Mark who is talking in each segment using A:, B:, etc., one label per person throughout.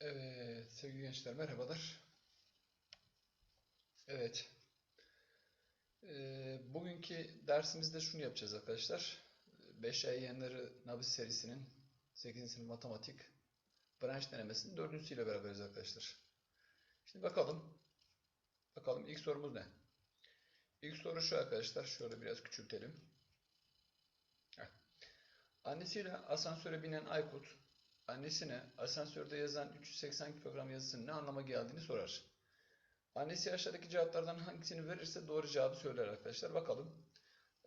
A: Evet sevgili gençler merhabalar. Evet. Ee, bugünkü dersimizde şunu yapacağız arkadaşlar. 5 ay yayınları Nabis serisinin 8. sınıf matematik branş denemesinin 4. ile beraberiz arkadaşlar. Şimdi bakalım. Bakalım ilk sorumuz ne? İlk soru şu arkadaşlar. Şöyle biraz küçültelim. Heh. Annesiyle asansöre binen Aykut annesine asansörde yazan 380 kilogram yazısının ne anlama geldiğini sorar. Annesi aşağıdaki cevaplardan hangisini verirse doğru cevabı söyler arkadaşlar. Bakalım.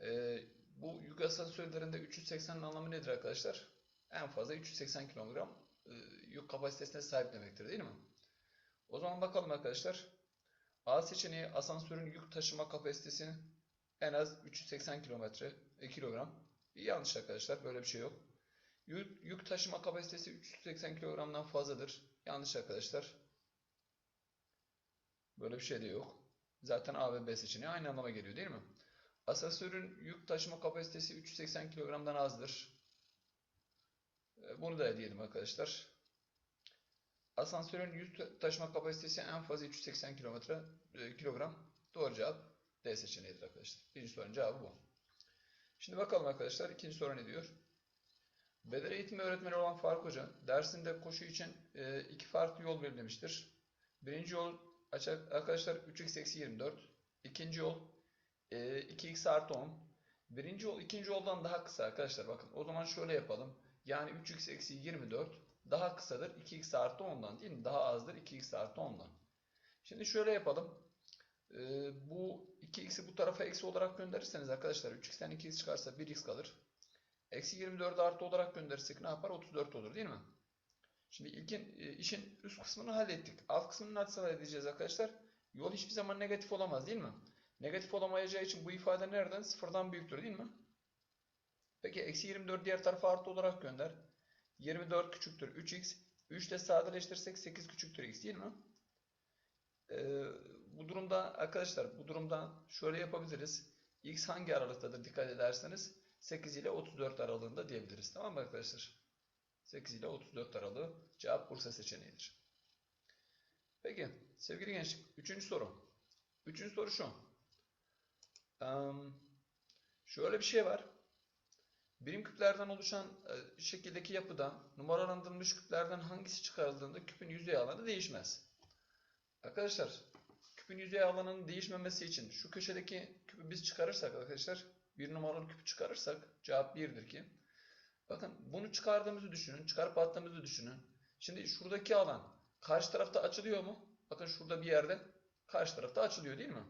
A: Ee, bu yük asansörlerinde 380'in anlamı nedir arkadaşlar? En fazla 380 kilogram e, yük kapasitesine sahip demektir değil mi? O zaman bakalım arkadaşlar. A seçeneği asansörün yük taşıma kapasitesi en az 380 kilometre e, kilogram. Yanlış arkadaşlar. Böyle bir şey yok. Yük, taşıma kapasitesi 380 kilogramdan fazladır. Yanlış arkadaşlar. Böyle bir şey de yok. Zaten A ve B seçeneği aynı anlama geliyor değil mi? Asansörün yük taşıma kapasitesi 380 kilogramdan azdır. E, Bunu da diyelim arkadaşlar. Asansörün yük taşıma kapasitesi en fazla 380 kilometre e, kilogram. Doğru cevap D seçeneğidir arkadaşlar. Birinci sorunun cevabı bu. Şimdi bakalım arkadaşlar ikinci soru ne diyor? Beden eğitimi öğretmeni olan Faruk Hoca dersinde koşu için e, iki farklı yol belirlemiştir. Birinci yol arkadaşlar 3x eksi 24. İkinci yol e, 2x artı 10. Birinci yol ikinci yoldan daha kısa arkadaşlar bakın. O zaman şöyle yapalım. Yani 3x eksi 24 daha kısadır 2x artı 10'dan değil mi? Daha azdır 2x artı 10'dan. Şimdi şöyle yapalım. E, bu 2x'i bu tarafa eksi olarak gönderirseniz arkadaşlar 3x'ten 2x çıkarsa 1x kalır. Eksi 24 artı olarak gönderirsek ne yapar? 34 olur değil mi? Şimdi ilkin e, işin üst kısmını hallettik. Alt kısmını nasıl halledeceğiz arkadaşlar? Yol hiçbir zaman negatif olamaz değil mi? Negatif olamayacağı için bu ifade nereden? Sıfırdan büyüktür değil mi? Peki eksi 24 diğer tarafa artı olarak gönder. 24 küçüktür 3x. 3 ile sadeleştirirsek 8 küçüktür x değil mi? Ee, bu durumda arkadaşlar bu durumda şöyle yapabiliriz. X hangi aralıktadır dikkat ederseniz 8 ile 34 aralığında diyebiliriz. Tamam mı arkadaşlar? 8 ile 34 aralığı cevap Bursa seçeneğidir. Peki sevgili gençlik. Üçüncü soru. Üçüncü soru şu. Em, şöyle bir şey var. Birim küplerden oluşan e, şekildeki yapıda numaralandırılmış küplerden hangisi çıkarıldığında küpün yüzey alanı değişmez. Arkadaşlar küpün yüzey alanının değişmemesi için şu köşedeki küpü biz çıkarırsak arkadaşlar bir numaralı küpü çıkarırsak cevap 1'dir ki. Bakın bunu çıkardığımızı düşünün. Çıkarıp attığımızı düşünün. Şimdi şuradaki alan karşı tarafta açılıyor mu? Bakın şurada bir yerde karşı tarafta açılıyor değil mi?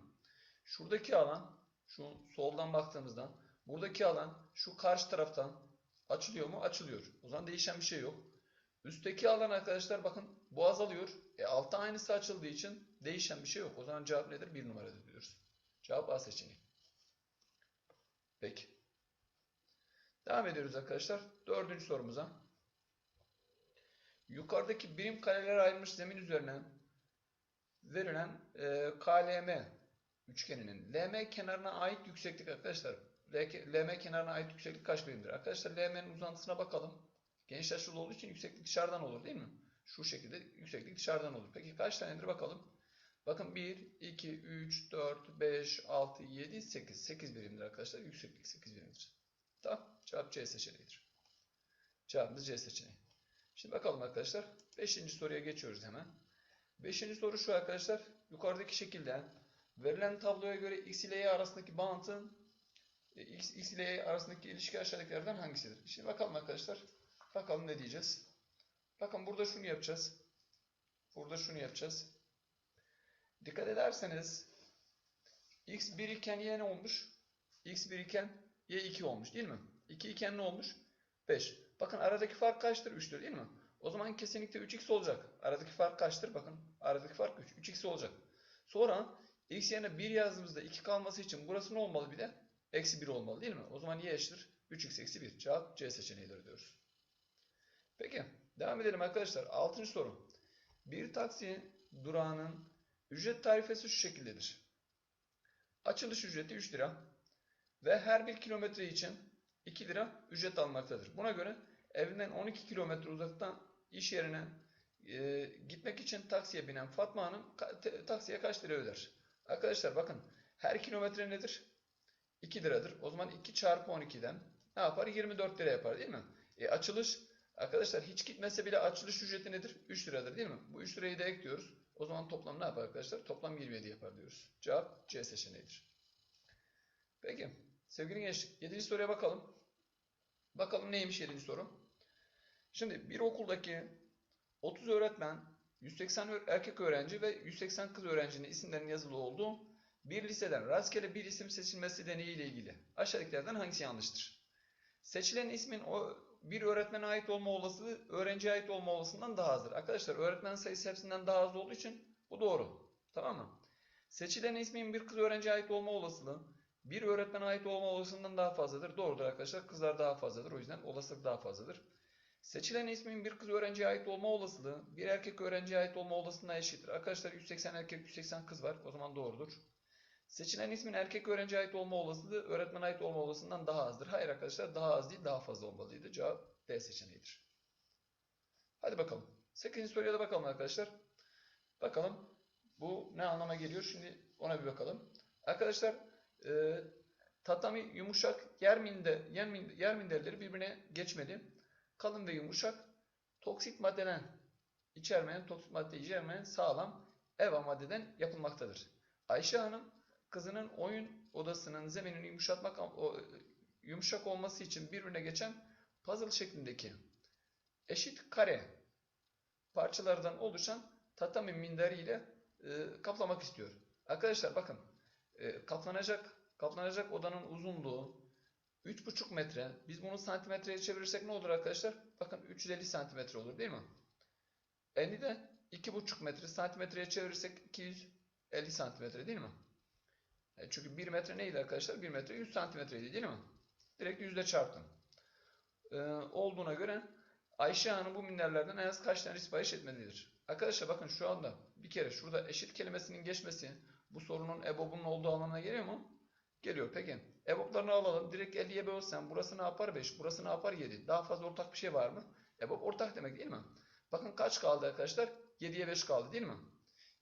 A: Şuradaki alan şu soldan baktığımızda buradaki alan şu karşı taraftan açılıyor mu? Açılıyor. O zaman değişen bir şey yok. Üstteki alan arkadaşlar bakın bu azalıyor. E altta aynısı açıldığı için değişen bir şey yok. O zaman cevap nedir? Bir numaradır diyoruz. Cevap A seçeneği. Peki. Devam ediyoruz arkadaşlar. Dördüncü sorumuza. Yukarıdaki birim karelere ayrılmış zemin üzerine verilen e, KLM üçgeninin LM kenarına ait yükseklik arkadaşlar. LM kenarına ait yükseklik kaç birimdir? Arkadaşlar LM'nin uzantısına bakalım. Geniş açılı olduğu için yükseklik dışarıdan olur değil mi? Şu şekilde yükseklik dışarıdan olur. Peki kaç tanedir bakalım. Bakın 1, 2, 3, 4, 5, 6, 7, 8. 8 birimdir arkadaşlar. Yükseklik 8 birimdir. Tamam. Cevap C seçeneğidir. Cevabımız C seçeneği. Şimdi bakalım arkadaşlar. 5. soruya geçiyoruz hemen. 5. soru şu arkadaşlar. Yukarıdaki şekilde verilen tabloya göre x ile y arasındaki bağıntının e, x, x ile y arasındaki ilişki aşağıdakilerden hangisidir? Şimdi bakalım arkadaşlar. Bakalım ne diyeceğiz. Bakın burada şunu yapacağız. Burada şunu yapacağız. Dikkat ederseniz x 1 iken y ne olmuş? x 1 iken y 2 olmuş değil mi? 2 iken ne olmuş? 5. Bakın aradaki fark kaçtır? 3'tür değil mi? O zaman kesinlikle 3x olacak. Aradaki fark kaçtır? Bakın aradaki fark 3. 3x olacak. Sonra x yerine 1 yazdığımızda 2 kalması için burası ne olmalı bir de? Eksi 1 olmalı değil mi? O zaman y eşittir 3x eksi 1. Cevap C seçeneğidir diyoruz. Peki devam edelim arkadaşlar. 6. soru. Bir taksi durağının ücret tarifesi şu şekildedir. Açılış ücreti 3 lira ve her bir kilometre için 2 lira ücret almaktadır. Buna göre evinden 12 kilometre uzaktan iş yerine e, gitmek için taksiye binen Fatma Hanım ka- taksiye kaç lira öder? Arkadaşlar bakın her kilometre nedir? 2 liradır. O zaman 2 çarpı 12'den ne yapar? 24 lira yapar değil mi? E, açılış arkadaşlar hiç gitmese bile açılış ücreti nedir? 3 liradır değil mi? Bu 3 lirayı da ekliyoruz. O zaman toplam ne yapar arkadaşlar? Toplam 27 yapar diyoruz. Cevap C seçeneğidir. Peki. Sevgili gençler 7. soruya bakalım. Bakalım neymiş 7. soru? Şimdi bir okuldaki 30 öğretmen, 180 ö- erkek öğrenci ve 180 kız öğrencinin isimlerinin yazılı olduğu bir liseden rastgele bir isim seçilmesi deneyi ile ilgili aşağıdakilerden hangisi yanlıştır? Seçilen ismin o bir öğretmene ait olma olasılığı öğrenciye ait olma olasılığından daha azdır. Arkadaşlar öğretmen sayısı hepsinden daha az olduğu için bu doğru. Tamam mı? Seçilen ismin bir kız öğrenciye ait olma olasılığı bir öğretmene ait olma olasılığından daha fazladır. Doğrudur arkadaşlar. Kızlar daha fazladır. O yüzden olasılık daha fazladır. Seçilen ismin bir kız öğrenciye ait olma olasılığı bir erkek öğrenciye ait olma olasılığına eşittir. Arkadaşlar 180 erkek 180 kız var. O zaman doğrudur. Seçilen ismin erkek öğrenciye ait olma olasılığı öğretmene ait olma olasılığından daha azdır. Hayır arkadaşlar daha az değil daha fazla olmalıydı. Cevap D seçeneğidir. Hadi bakalım. 8. soruya da bakalım arkadaşlar. Bakalım bu ne anlama geliyor? Şimdi ona bir bakalım. Arkadaşlar e, tatami yumuşak yer, minde, yer, birbirine geçmedi. Kalın ve yumuşak toksit maddeden içermeyen, toksit madde içermeyen sağlam eva maddeden yapılmaktadır. Ayşe Hanım kızının oyun odasının zeminini yumuşatmak yumuşak olması için birbirine geçen puzzle şeklindeki eşit kare parçalardan oluşan tatami minderi ile e, kaplamak istiyor. Arkadaşlar bakın e, kaplanacak kaplanacak odanın uzunluğu 3,5 metre. Biz bunu santimetreye çevirirsek ne olur arkadaşlar? Bakın 350 santimetre olur değil mi? Eni de 2,5 metre santimetreye çevirirsek 250 santimetre değil mi? E, çünkü 1 metre neydi arkadaşlar? 1 metre 100 santimetreydi değil mi? Direkt yüzde çarptım. E, olduğuna göre Ayşe Hanım bu minderlerden en az kaç tane sipariş etmelidir? Arkadaşlar bakın şu anda bir kere şurada eşit kelimesinin geçmesi bu sorunun EBOB'un olduğu anlamına geliyor mu? Geliyor. Peki. EBOB'larını alalım. Direkt 50'ye bölsem burası ne yapar 5, burası ne yapar 7. Daha fazla ortak bir şey var mı? EBOB ortak demek değil mi? Bakın kaç kaldı arkadaşlar? 7'ye 5 kaldı değil mi?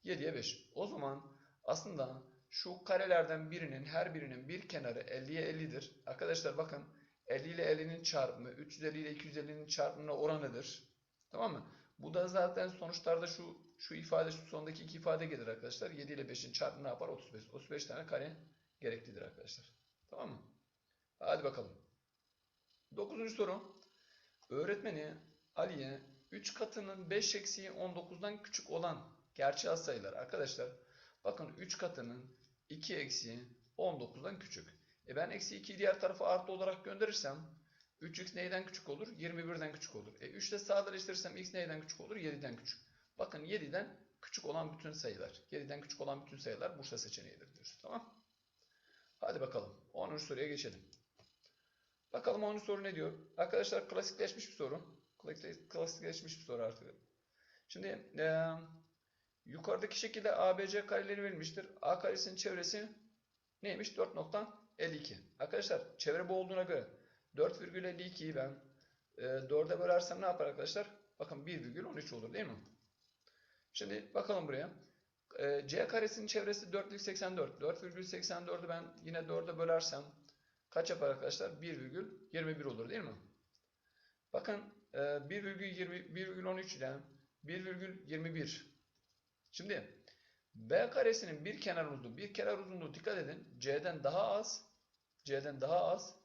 A: 7'ye 5. O zaman aslında şu karelerden birinin her birinin bir kenarı 50'ye 50'dir. Arkadaşlar bakın 50 ile 50'nin çarpımı 350 ile 250'nin çarpımına oranıdır. Tamam mı? Bu da zaten sonuçlarda şu şu ifade şu sondaki iki ifade gelir arkadaşlar. 7 ile 5'in çarpımı ne yapar? 35. 35 tane kare gereklidir arkadaşlar. Tamam mı? Hadi bakalım. Dokuzuncu soru. Öğretmeni Ali'ye 3 katının 5 eksiği 19'dan küçük olan gerçel sayılar. Arkadaşlar bakın 3 katının 2 eksiği 19'dan küçük. E ben eksi 2'yi diğer tarafa artı olarak gönderirsem 3x neyden küçük olur? 21'den küçük olur. E 3 ile sadeleştirirsem x neyden küçük olur? 7'den küçük. Bakın 7'den küçük olan bütün sayılar. 7'den küçük olan bütün sayılar Bursa seçeneğidir diyoruz. Tamam. Hadi bakalım. 10. soruya geçelim. Bakalım 10. soru ne diyor? Arkadaşlar klasikleşmiş bir soru. Klasik- Klasikleşmiş bir soru artık. Şimdi eee, yukarıdaki şekilde ABC kareleri verilmiştir. A karesinin çevresi neymiş? 4.52. Arkadaşlar çevre bu olduğuna göre 4,52'yi ben e, 4'e bölersem ne yapar arkadaşlar? Bakın 1,13 olur değil mi? Şimdi bakalım buraya. E, C karesinin çevresi 4,84. 4,84'ü ben yine 4'e bölersem kaç yapar arkadaşlar? 1,21 olur değil mi? Bakın e, 1,20 1,13 ile 1,21. Şimdi B karesinin bir kenar uzunluğu, bir kenar uzunluğu dikkat edin. C'den daha az, C'den daha az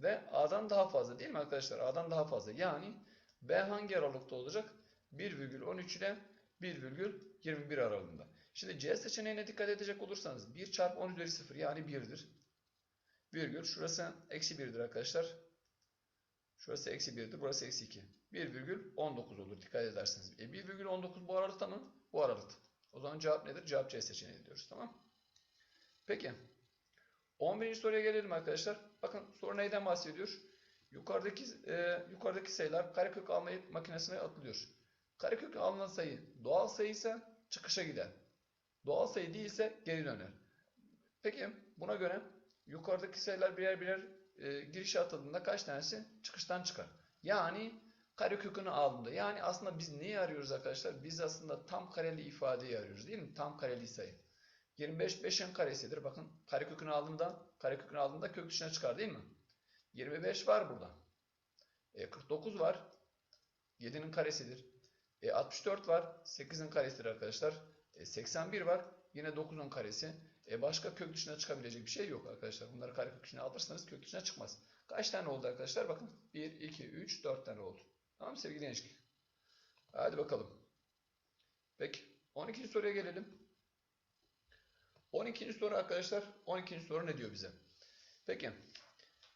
A: ve A'dan daha fazla değil mi arkadaşlar? A'dan daha fazla. Yani B hangi aralıkta olacak? 1,13 ile 1,21 aralığında. Şimdi C seçeneğine dikkat edecek olursanız 1 çarpı 10 üzeri 0 yani 1'dir. Virgül şurası eksi 1'dir arkadaşlar. Şurası eksi 1'dir. Burası eksi 2. 1,19 olur dikkat ederseniz. E 1,19 bu aralıkta mı? Bu aralıkta. O zaman cevap nedir? Cevap C seçeneği diyoruz. Tamam. Peki. 11. soruya gelelim arkadaşlar. Bakın soru neyden bahsediyor? Yukarıdaki e, yukarıdaki sayılar karekök alma makinesine atılıyor. Karekök alınan sayı doğal sayı ise çıkışa gider. Doğal sayı değilse geri döner. Peki buna göre yukarıdaki sayılar birer birer e, girişe atıldığında kaç tanesi çıkıştan çıkar? Yani karekökünü aldığımda yani aslında biz neyi arıyoruz arkadaşlar? Biz aslında tam kareli ifadeyi arıyoruz değil mi? Tam kareli sayı. 25 5'in karesidir. Bakın karekökünü aldığımda karekökünü aldığımda kök dışına çıkar değil mi? 25 var burada. E, 49 var. 7'nin karesidir. E, 64 var. 8'in karesidir arkadaşlar. E, 81 var. Yine 9'un karesi. E, başka kök dışına çıkabilecek bir şey yok arkadaşlar. Bunları karekök dışına alırsanız kök dışına çıkmaz. Kaç tane oldu arkadaşlar? Bakın 1, 2, 3, 4 tane oldu. Tamam sevgili gençlik? Hadi bakalım. Peki 12. soruya gelelim. 12. soru arkadaşlar. 12. soru ne diyor bize? Peki.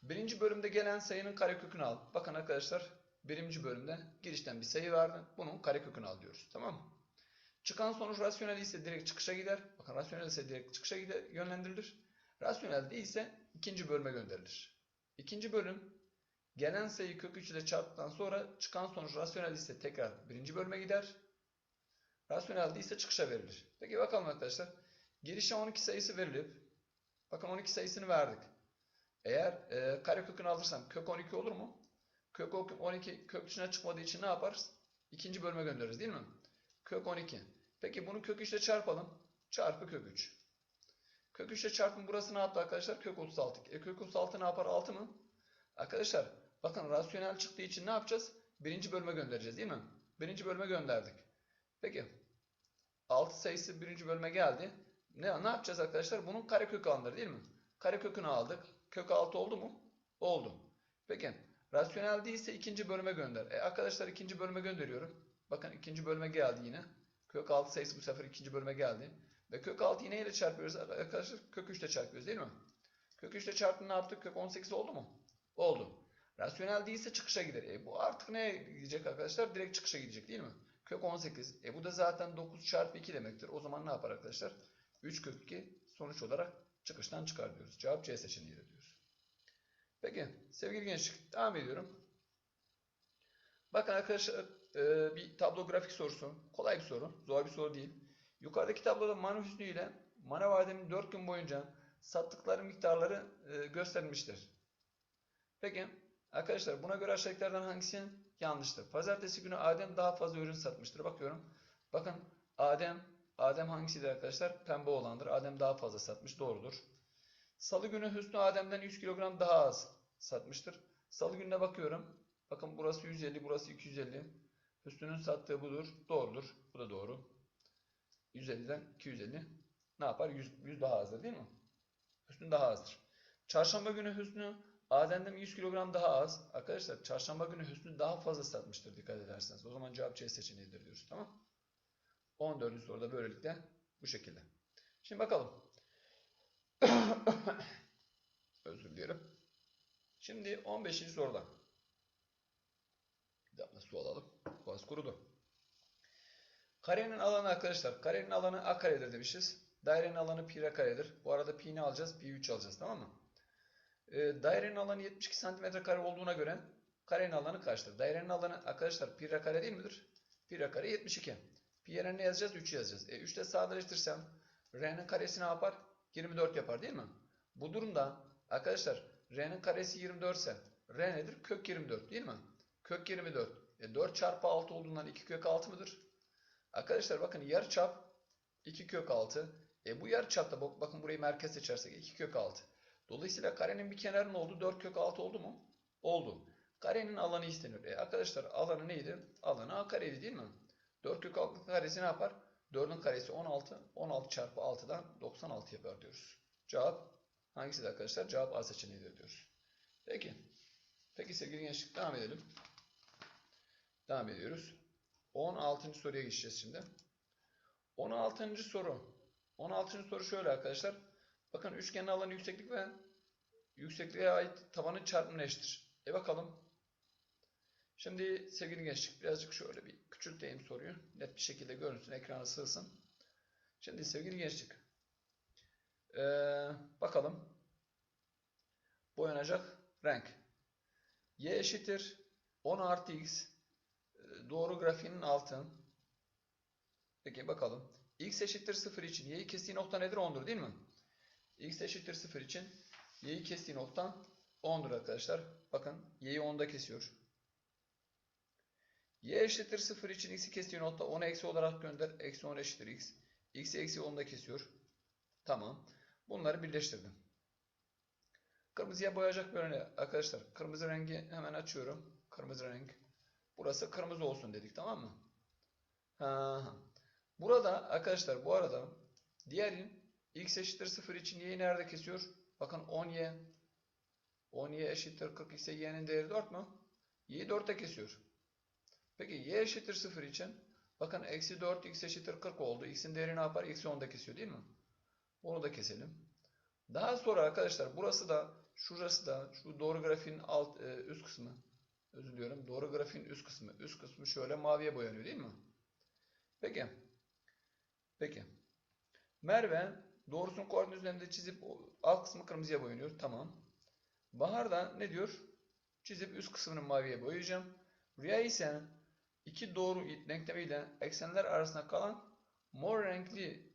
A: Birinci bölümde gelen sayının karekökünü al. Bakın arkadaşlar birinci bölümde girişten bir sayı vardı. Bunun karekökünü al diyoruz. Tamam mı? Çıkan sonuç rasyonel ise direkt çıkışa gider. Bakın rasyonel ise direkt çıkışa gider, yönlendirilir. Rasyonel değilse ikinci bölüme gönderilir. İkinci bölüm gelen sayı kök 3 ile çarptıktan sonra çıkan sonuç rasyonel ise tekrar birinci bölüme gider. Rasyonel değilse çıkışa verilir. Peki bakalım arkadaşlar. Girişe 12 sayısı verilip bakın 12 sayısını verdik. Eğer e, karekökünü alırsam kök 12 olur mu? Kök 12 kök dışına çıkmadığı için ne yaparız? İkinci bölüme göndeririz değil mi? Kök 12. Peki bunu kök 3 ile çarpalım. Çarpı kök 3. Kök 3 ile çarpın burası ne yaptı arkadaşlar? Kök 36. E kök 36 ne yapar? 6 mı? Arkadaşlar bakın rasyonel çıktığı için ne yapacağız? Birinci bölüme göndereceğiz değil mi? Birinci bölüme gönderdik. Peki 6 sayısı birinci bölüme geldi. Ne, ne yapacağız arkadaşlar? Bunun karekökü alınır değil mi? Karekökünü aldık. Kök 6 oldu mu? Oldu. Peki rasyonel değilse ikinci bölüme gönder. E arkadaşlar ikinci bölüme gönderiyorum. Bakın ikinci bölüme geldi yine. Kök 6 sayısı bu sefer ikinci bölüme geldi. Ve kök 6'yı neyle çarpıyoruz arkadaşlar? Kök 3 ile çarpıyoruz değil mi? Kök 3 ile çarptın ne yaptık? Kök 18 oldu mu? Oldu. Rasyonel değilse çıkışa gider. E bu artık neye gidecek arkadaşlar? Direkt çıkışa gidecek değil mi? Kök 18. E bu da zaten 9 çarpı 2 demektir. O zaman ne yapar arkadaşlar? 3 kök 2 sonuç olarak çıkıştan çıkar diyoruz. Cevap C seçeneğidir diyoruz. Peki sevgili gençlik devam ediyorum. Bakın arkadaşlar e, bir tablo grafik sorusu. Kolay bir soru. Zor bir soru değil. Yukarıdaki tabloda Manu Hüsnü ile Manav Adem'in 4 gün boyunca sattıkları miktarları e, gösterilmiştir. Peki arkadaşlar buna göre aşağıdakilerden hangisi yanlıştır? Pazartesi günü Adem daha fazla ürün satmıştır. Bakıyorum. Bakın Adem Adem hangisidir arkadaşlar? Pembe olandır. Adem daha fazla satmış. Doğrudur. Salı günü Hüsnü Adem'den 100 kilogram daha az satmıştır. Salı gününe bakıyorum. Bakın burası 150, burası 250. Hüsnü'nün sattığı budur. Doğrudur. Bu da doğru. 150'den 250 ne yapar? 100, 100 daha azdır değil mi? Hüsnü daha azdır. Çarşamba günü Hüsnü Adem'den 100 kilogram daha az. Arkadaşlar çarşamba günü Hüsnü daha fazla satmıştır dikkat ederseniz. O zaman cevap C seçeneğidir diyoruz. Tamam 14. soruda böylelikle bu şekilde. Şimdi bakalım. Özür dilerim. Şimdi 15. soruda. Bir damla su alalım. Boğaz kurudu. Karenin alanı arkadaşlar. Karenin alanı a karedir demişiz. Dairenin alanı pi r karedir. Bu arada pi'ni alacağız. Pi 3 alacağız tamam mı? Ee, dairenin alanı 72 cm kare olduğuna göre karenin alanı kaçtır? Dairenin alanı arkadaşlar pi r kare değil midir? Pi r kare 72. Pi yerine ne yazacağız? 3 yazacağız. E 3 ile sadeleştirsem r'nin karesi ne yapar? 24 yapar değil mi? Bu durumda arkadaşlar r'nin karesi 24 ise r nedir? Kök 24 değil mi? Kök 24. E 4 çarpı 6 olduğundan 2 kök 6 mıdır? Arkadaşlar bakın yarıçap 2 kök 6. E bu yarıçapta bakın burayı merkez seçersek 2 kök 6. Dolayısıyla karenin bir kenarı ne oldu? 4 kök 6 oldu mu? Oldu. Karenin alanı isteniyor. E arkadaşlar alanı neydi? Alanı a kareydi değil mi? 4 kök 6 karesi ne yapar? 4'ün karesi 16. 16 çarpı 6'dan 96 yapar diyoruz. Cevap hangisi arkadaşlar? Cevap A seçeneğidir diyoruz. Peki. Peki sevgili gençlik devam edelim. Devam ediyoruz. 16. soruya geçeceğiz şimdi. 16. soru. 16. soru şöyle arkadaşlar. Bakın üçgenin alanı yükseklik ve yüksekliğe ait tabanın çarpımına eşittir. E bakalım. Şimdi sevgili gençlik birazcık şöyle bir küçülteyim soruyu. Net bir şekilde görünsün, ekrana sığsın. Şimdi sevgili gençlik. Ee, bakalım. Boyanacak renk. Y eşittir 10 artı x doğru grafiğinin altı. Peki bakalım. X eşittir 0 için y'yi kestiği nokta nedir? 10'dur değil mi? X eşittir 0 için y'yi kestiği nokta 10'dur arkadaşlar. Bakın y'yi 10'da kesiyor. Y eşittir 0 için x'i kestiği nokta 10 eksi olarak gönder. Eksi 10 eşittir x. X'i eksi 10'da kesiyor. Tamam. Bunları birleştirdim. Kırmızıya boyayacak böyle arkadaşlar. Kırmızı rengi hemen açıyorum. Kırmızı renk. Burası kırmızı olsun dedik tamam mı? Ha. Burada arkadaşlar bu arada diğerin x eşittir 0 için y'yi nerede kesiyor? Bakın 10y 10y eşittir 40 ise y'nin değeri 4 mü? y'yi 4'te kesiyor. Peki y eşittir 0 için bakın eksi 4 x eşittir 40 oldu. x'in değeri ne yapar? Eksi 10'da kesiyor değil mi? Onu da keselim. Daha sonra arkadaşlar burası da şurası da şu doğru grafiğin alt e, üst kısmı özür diliyorum. Doğru grafiğin üst kısmı. Üst kısmı şöyle maviye boyanıyor değil mi? Peki. Peki. Merve doğrusunun koordinat üzerinde çizip alt kısmı kırmızıya boyanıyor. Tamam. Bahar da ne diyor? Çizip üst kısmını maviye boyayacağım. Rüya ise iki doğru denklemiyle eksenler arasında kalan mor renkli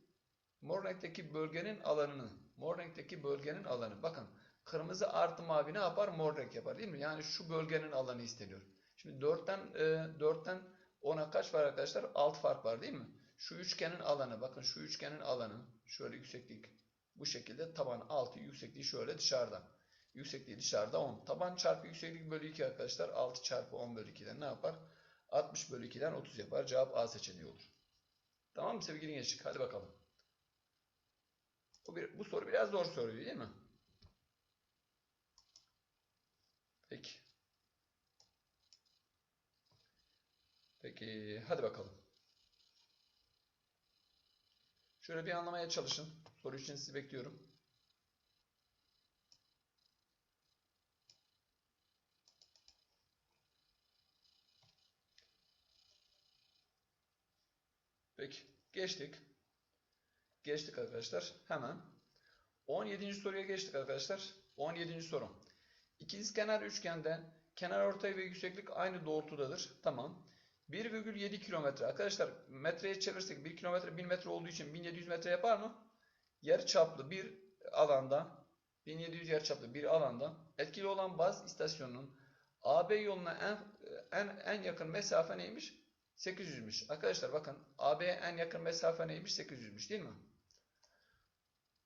A: mor renkteki bölgenin alanını mor renkteki bölgenin alanı. Bakın kırmızı artı mavi ne yapar? Mor renk yapar değil mi? Yani şu bölgenin alanı isteniyor. Şimdi 4'ten e, 4'ten 10'a kaç var arkadaşlar? 6 fark var değil mi? Şu üçgenin alanı bakın şu üçgenin alanı şöyle yükseklik bu şekilde taban 6 yüksekliği şöyle dışarıda. Yüksekliği dışarıda 10. Taban çarpı yükseklik bölü 2 arkadaşlar 6 çarpı 10 bölü 2'den ne yapar? 60 bölü 2'den 30 yapar. Cevap A seçeneği olur. Tamam mı sevgili gençlik? Hadi bakalım. Bu, bir, bu soru biraz zor soruyor değil mi? Peki. Peki hadi bakalım. Şöyle bir anlamaya çalışın. Soru için sizi bekliyorum. Peki. Geçtik. Geçtik arkadaşlar. Hemen. 17. soruya geçtik arkadaşlar. 17. soru. İkizkenar üçgende kenar ortay ve yükseklik aynı doğrultudadır. Tamam. 1,7 kilometre. Arkadaşlar metreye çevirsek 1 kilometre 1000 metre olduğu için 1700 metre yapar mı? Yarı çaplı bir alanda 1700 yarı çaplı bir alanda etkili olan baz istasyonunun AB yoluna en, en, en yakın mesafe neymiş? 800'müş. Arkadaşlar bakın AB'ye en yakın mesafe neymiş? 800'müş değil mi?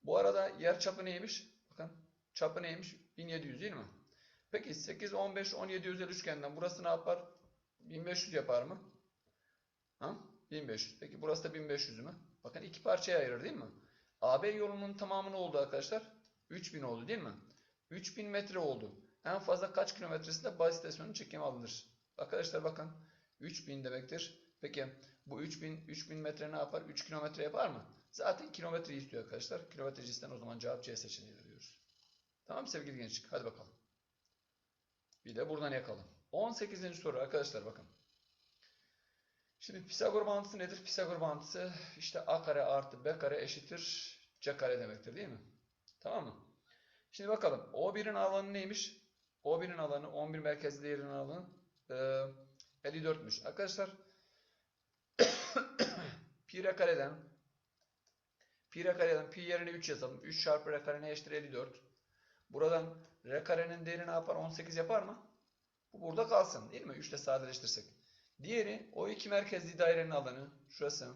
A: Bu arada yer çapı neymiş? Bakın çapı neymiş? 1700 değil mi? Peki 8, 15, 17 özel üçgenden burası ne yapar? 1500 yapar mı? Ha? 1500. Peki burası da 1500 mü? Bakın iki parçaya ayırır değil mi? AB yolunun tamamı ne oldu arkadaşlar? 3000 oldu değil mi? 3000 metre oldu. En fazla kaç kilometresinde baz istasyonunun çekimi alınır? Arkadaşlar bakın 3000 demektir. Peki bu 3000 3000 metre ne yapar? 3 kilometre yapar mı? Zaten kilometre istiyor arkadaşlar. Kilometre cinsinden o zaman cevap C seçeneğidir diyoruz. Tamam sevgili gençlik? Hadi bakalım. Bir de buradan yakalım. 18. soru arkadaşlar bakın. Şimdi Pisagor bağıntısı nedir? Pisagor bağıntısı işte A kare artı B kare eşittir C kare demektir değil mi? Tamam mı? Şimdi bakalım. O1'in alanı neymiş? O1'in alanı 11 merkezli değerinin alanı e, 54'müş. Arkadaşlar pi r kareden pi r kareden pi yerine 3 yazalım. 3 çarpı r kare ne eşittir 54. Buradan r karenin değeri ne yapar? 18 yapar mı? Bu burada kalsın değil mi? 3 ile sadeleştirsek. Diğeri o iki merkezli dairenin alanı şurası.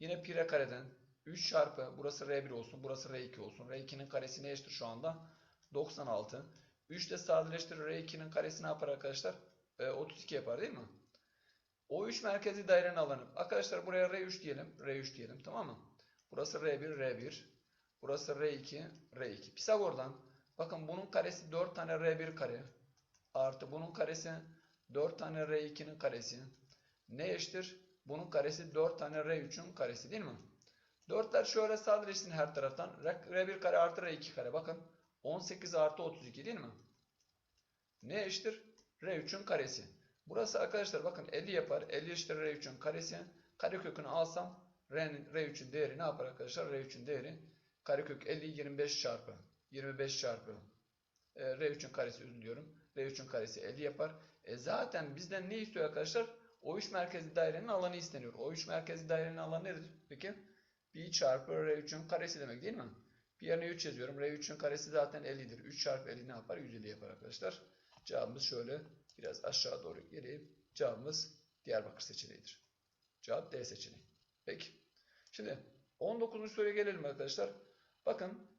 A: Yine pi r kareden 3 çarpı burası r1 olsun. Burası r2 olsun. r2'nin karesi ne eşittir şu anda? 96. 3 ile sadeleştirir r2'nin karesi ne yapar arkadaşlar? E, 32 yapar değil mi? O 3 merkezli dairenin alanı. Arkadaşlar buraya r3 diyelim. r3 diyelim tamam mı? Burası r1 r1. Burası r2 r2. Pisagor'dan bakın bunun karesi 4 tane r1 kare artı bunun karesi 4 tane R2'nin karesi ne eşittir? Bunun karesi 4 tane R3'ün karesi değil mi? 4'ler şöyle sadeleşsin her taraftan. R1 kare artı R2 kare. Bakın 18 artı 32 değil mi? Ne eşittir? R3'ün karesi. Burası arkadaşlar bakın 50 yapar. 50 eşittir R3'ün karesi. Karekökünü alsam R3'ün değeri ne yapar arkadaşlar? R3'ün değeri karekök 50 25 çarpı 25 çarpı R3'ün karesi özür diliyorum. R3'ün karesi 50 yapar. E zaten bizden ne istiyor arkadaşlar? O 3 merkezli dairenin alanı isteniyor. O 3 merkezli dairenin alanı nedir? Peki pi çarpı R3'ün karesi demek değil mi? Pi yerine 3 yazıyorum. R3'ün karesi zaten 50'dir. 3 çarpı 50 ne yapar? 150 yapar arkadaşlar. Cevabımız şöyle biraz aşağı doğru geleyim. Cevabımız Diyarbakır seçeneğidir. Cevap D seçeneği. Peki. Şimdi 19. soruya gelelim arkadaşlar. Bakın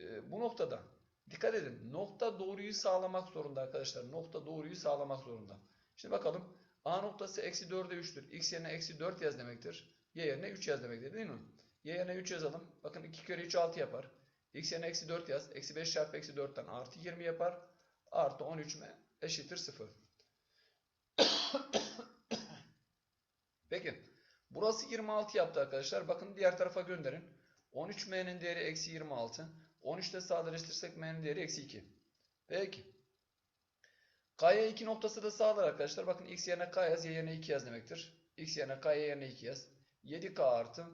A: e, bu noktada dikkat edin. Nokta doğruyu sağlamak zorunda arkadaşlar. Nokta doğruyu sağlamak zorunda. Şimdi bakalım. A noktası eksi 4'e 3'tür. X yerine eksi 4 yaz demektir. Y yerine 3 yaz demektir değil mi? Y yerine 3 yazalım. Bakın 2 kere 3 6 yapar. X yerine eksi 4 yaz. Eksi 5 çarpı eksi 4'ten artı 20 yapar. Artı 13 m eşittir 0. Peki. Burası 26 yaptı arkadaşlar. Bakın diğer tarafa gönderin. 13m'nin değeri eksi 26. 13'te sadeleştirirsek m'nin değeri eksi 2. Peki. K'ya 2 noktası da sağlar arkadaşlar. Bakın x yerine k yaz, y yerine 2 yaz demektir. x yerine k, y yerine 2 yaz. 7k artı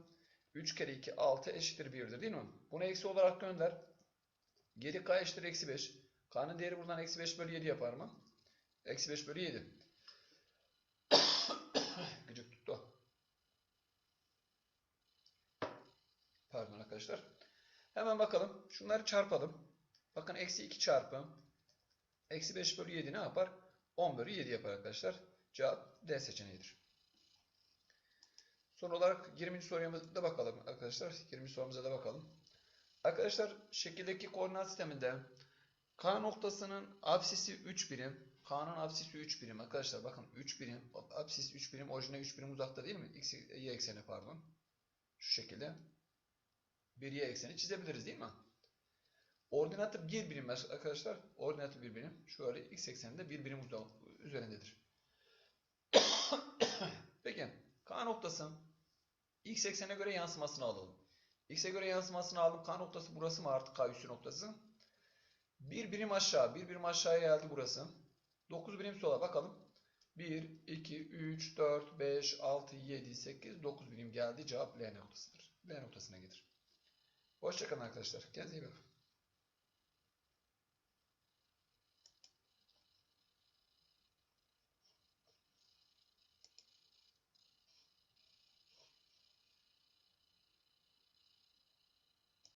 A: 3 kere 2 6 eşittir 1'dir değil mi? Bunu eksi olarak gönder. 7k eşittir eksi 5. K'nın değeri buradan eksi 5 bölü 7 yapar mı? Eksi 5 bölü 7. Gıcık tuttu. Pardon arkadaşlar. Hemen bakalım. Şunları çarpalım. Bakın eksi 2 çarpı eksi 5 bölü 7 ne yapar? 10 bölü 7 yapar arkadaşlar. Cevap D seçeneğidir. Son olarak 20. soruya da bakalım arkadaşlar. 20. sorumuza da bakalım. Arkadaşlar şekildeki koordinat sisteminde K noktasının apsisi 3 birim. K'nın apsisi 3 birim. Arkadaşlar bakın 3 birim. Apsis 3 birim. Orijine 3 birim uzakta değil mi? X, y ekseni pardon. Şu şekilde. Bir y ekseni çizebiliriz değil mi? Ordinatı 1 birim arkadaşlar. Ordinatı 1 birim. Şöyle x ekseninde 1 birim üzerindedir. Peki. K noktası x eksenine göre yansımasını alalım. X'e göre yansımasını aldım. K noktası burası mı artık K üssü noktası? Bir birim aşağı. Bir birim aşağıya geldi burası. 9 birim sola bakalım. 1, 2, 3, 4, 5, 6, 7, 8, 9 birim geldi. Cevap L noktasıdır. L noktasına getir. Hoşçakalın arkadaşlar. Kendinize iyi bakın.